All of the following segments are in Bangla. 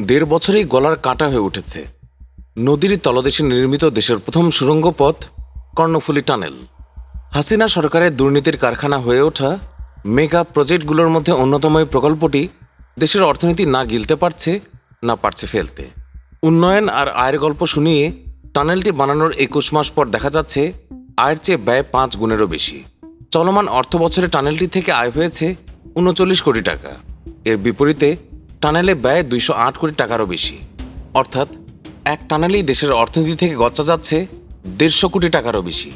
দেড় বছরেই গলার কাটা হয়ে উঠেছে। নদীর তলদেশে নির্মিত দেশের প্রথম সুড়ঙ্গ পথ কর্ণফুলী টানেল। হাসিনা সরকারের দুর্নীতির কারখানা হয়ে ওঠা মেগা প্রজেক্টগুলোর মধ্যে অন্যতম এই প্রকল্পটি দেশের অর্থনীতি না গিলতে পারছে, না পারছে ফেলতে। উন্নয়ন আর আয়ের গল্প শুনিয়ে টানেলটি বানানোর একুশ মাস পর দেখা যাচ্ছে আয়ের চেয়ে ব্যয় পাঁচ গুণেরও বেশি। চলমান অর্থ বছরে টানেলটি থেকে আয় হয়েছে উনচল্লিশ কোটি টাকা। এর বিপরীতে টানেলে ব্যয় দুইশো আট কোটি টাকারও বেশি। অর্থাৎ এক টানেলেই দেশের অর্থনীতি থেকে গচ্চা যাচ্ছে দেড়শো কোটি টাকারও বেশি।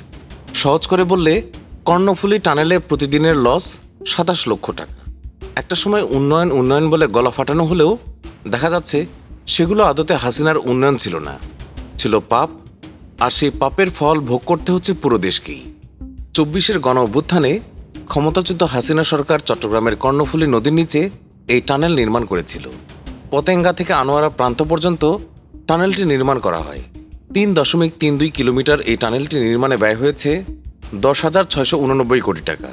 সহজ করে বললে, কর্ণফুলী টানেলে প্রতিদিনের লস সাতাশ লক্ষ টাকা। একটা সময় উন্নয়ন উন্নয়ন বলে গলা ফাটানো হলেও দেখা যাচ্ছে সেগুলো আদতে হাসিনার উন্নয়ন ছিল না। ছিল পাপ, আর সেই পাপের ফল ভোগ করতে হচ্ছে পুরো দেশকেই। চব্বিশের গণ অভ্যুত্থানে ক্ষমতাচ্যুত হাসিনা সরকার চট্টগ্রামের কর্ণফুলী নদীর নিচে এই টানেল নির্মাণ করেছিল। পতেঙ্গা থেকে আনোয়ারা প্রান্ত পর্যন্ত টানেলটি নির্মাণ করা হয়। তিন দশমিক তিন দুই কিলোমিটার এই টানেলটি নির্মাণে ব্যয় হয়েছে দশ হাজার ছয়শো উননব্বই কোটি টাকা।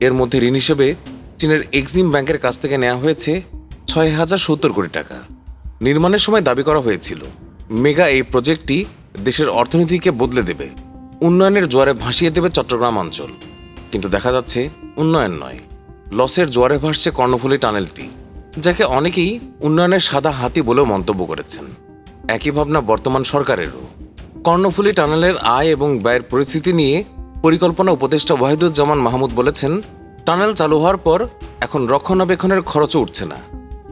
এর মধ্যে ঋণ হিসেবে চীনের এক্সিম ব্যাংকের কাছ থেকে নেওয়া হয়েছে ছয় হাজার সত্তর কোটি টাকা। নির্মাণের সময় দাবি করা হয়েছিল, মেগা এই প্রজেক্টটি দেশের অর্থনীতিকে বদলে দেবে, উন্নয়নের জোয়ারে ভাসিয়ে দেবে চট্টগ্রাম অঞ্চল। কিন্তু দেখা যাচ্ছে উন্নয়ন নয়। লসের জোয়ারে ভাসছে কর্ণফুলী টানেলটি, যাকে অনেকেই উন্নয়নের সাদা হাতি বলেও মন্তব্য করেছেন। একই ভাবনা বর্তমান সরকারেরও। কর্ণফুলী টানেলের আয় এবং ব্যয়ের পরিস্থিতি নিয়ে পরিকল্পনা উপদেষ্টা ওয়াহিদুজ্জামান মাহমুদ বলেছেন, টানেল চালু হওয়ার পর এখন রক্ষণাবেক্ষণের খরচও উঠছে না।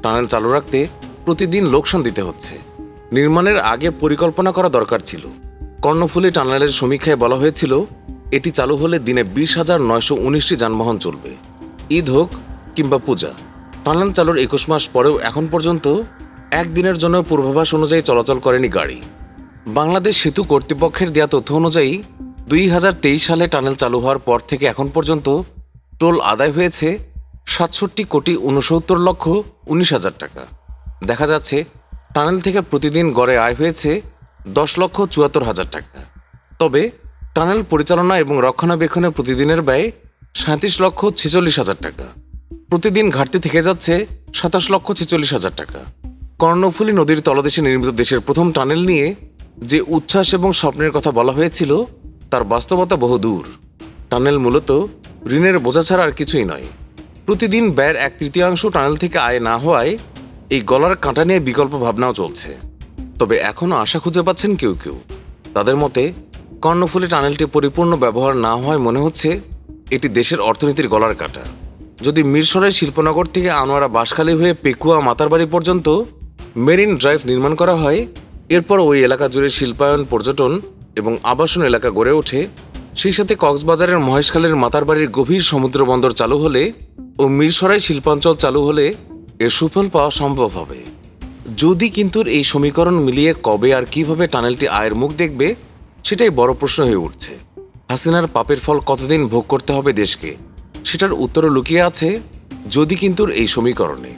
টানেল চালু রাখতে প্রতিদিন লোকসান দিতে হচ্ছে। নির্মাণের আগে পরিকল্পনা করা দরকার ছিল। কর্ণফুলী টানেলের সমীক্ষায় বলা হয়েছিল, এটি চালু হলে দিনে বিশ হাজার নয়শো উনিশটি যানবাহন চলবে। ঈদ হোক কিংবা পূজা। টানেল চালুর একুশ মাস পরেও এখন পর্যন্ত একদিনের জন্য পূর্বাভাস অনুযায়ী চলাচল করেনি গাড়ি। বাংলাদেশ সেতু কর্তৃপক্ষের দেওয়া তথ্য অনুযায়ী দুই হাজার তেইশ সালে টানেল চালু হওয়ার পর থেকে এখন পর্যন্ত টোল আদায় হয়েছে সাতষট্টি কোটি উনসত্তর লক্ষ উনিশ হাজার টাকা। দেখা যাচ্ছে টানেল থেকে প্রতিদিন গড়ে আয় হয়েছে দশ লক্ষ চুয়াত্তর হাজার টাকা। তবে টানেল পরিচালনা এবং রক্ষণাবেক্ষণে প্রতিদিনের ব্যয় সাঁত্রিশ লক্ষ ছেচল্লিশ হাজার টাকা। প্রতিদিন ঘাটতি থেকে যাচ্ছে সাতাশ লক্ষ ছেচল্লিশ হাজার টাকা। কর্ণফুলী নদীর তলদেশে নির্মিত দেশের প্রথম টানেল নিয়ে যে উচ্ছ্বাস এবং স্বপ্নের কথা বলা হয়েছিল, তার বাস্তবতা বহু দূর। টানেল মূলত ঋণের বোঝা ছাড়া আর কিছুই নয়। প্রতিদিন ব্যয়ের এক তৃতীয়াংশ টানেল থেকে আয় না হওয়ায় এই গলার কাঁটা নিয়ে বিকল্প ভাবনাও চলছে। তবে এখনও আশা খুঁজে পাচ্ছেন কেউ কেউ। তাদের মতে, কর্ণফুলী টানেলটি পরিপূর্ণ ব্যবহার না হওয়ায় মনে হচ্ছে এটি দেশের অর্থনীতির গলার কাটা। যদি মিরসরাই শিল্পনগর থেকে আনোয়ারা বাঁশখালী হয়ে পেকুয়া মাতারবাড়ি পর্যন্ত মেরিন ড্রাইভ নির্মাণ করা হয়, এরপর ওই এলাকা জুড়ে শিল্পায়ন, পর্যটন এবং আবাসন এলাকা গড়ে ওঠে, সেই সাথে কক্সবাজারের মহেশখালের মাতারবাড়ির গভীর সমুদ্র বন্দর চালু হলে ও মিরসরাই শিল্পাঞ্চল চালু হলে এর সুফল পাওয়া সম্ভব হবে। যদি কিন্তু এই সমীকরণ মিলিয়ে কবে আর কীভাবে টানেলটি আয়ের মুখ দেখবে, সেটাই বড় প্রশ্ন হয়ে উঠছে। হাসিনার পাপের ফল কতদিন ভোগ করতে হবে দেশকে? সেটার উত্তরও লুকিয়ে আছে যদি কিন্তু এই সমীকরণে।